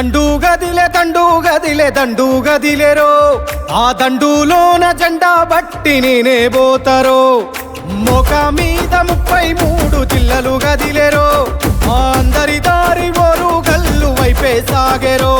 దండు గదిలే దండు ఆ దండులోన జెండా బట్టి నేనే పోతారో. మొక మీద ముప్పై మూడు జిల్లలు గదిలేరో. అందరి దారి ఓరు కళ్ళు వైపే సాగెరో.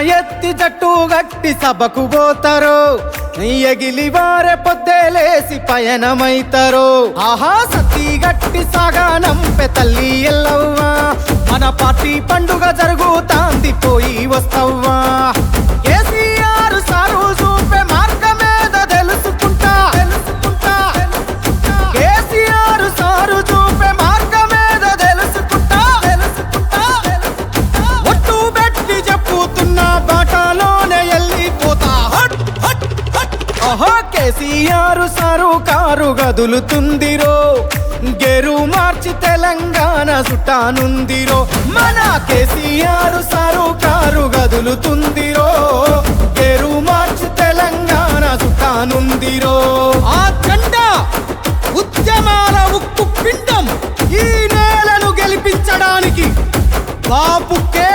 ఎత్తి జట్టు గట్టి సభకు పోతారు. ఎగిలి వారే పొద్దే లేసి పయనమైతారు. ఆహా సతీ గట్టి సాగానంపె తల్లి ఎల్లవ్వా. మన పార్టీ పండుగ జరుగుతాం కేసీఆర్ సారు కారు గదులుతుందిరో. గెరు మార్చి తెలంగాణ సుట్టానుందిరో. మన కేసీఆర్ సారు కారు గదులుతుందిరో. గెరు మార్చి తెలంగాణ సుట్టానుందిరో. ఆ జెండా ఉద్యమాల ఉక్కు పిండం ఈ నేలను గెలిపించడానికి బాబు కే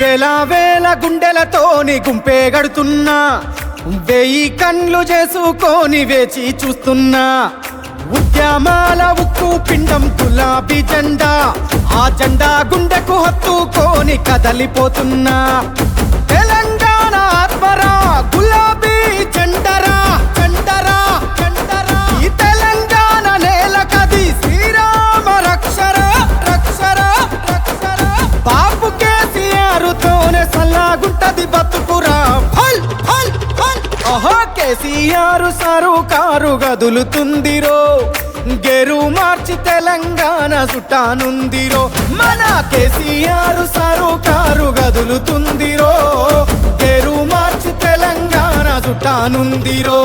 వేల వేల గుండెలతోని గుంపే గడుతున్నా. వెయ్యి కండ్లు చేసుకొని వేచి చూస్తున్నా. ఉద్యమాల ఉక్కు పిండం గులాబీ జెండా. ఆ జెండా గుండెకు హత్తుకొని కదలిపోతున్నా. సల్లాగుంటది బతుకురా. ఫల్ ఫల్ ఫల్ ఓహో కేసీఆర్ సారు కారు గదులుతుందిరో. గెరు మార్చి తెలంగాణ చుట్టానుందిరో మన కేసీఆర్ సారు కారు గదులుతుందిరో. గెరు మార్చి తెలంగాణ చుట్టానుందిరో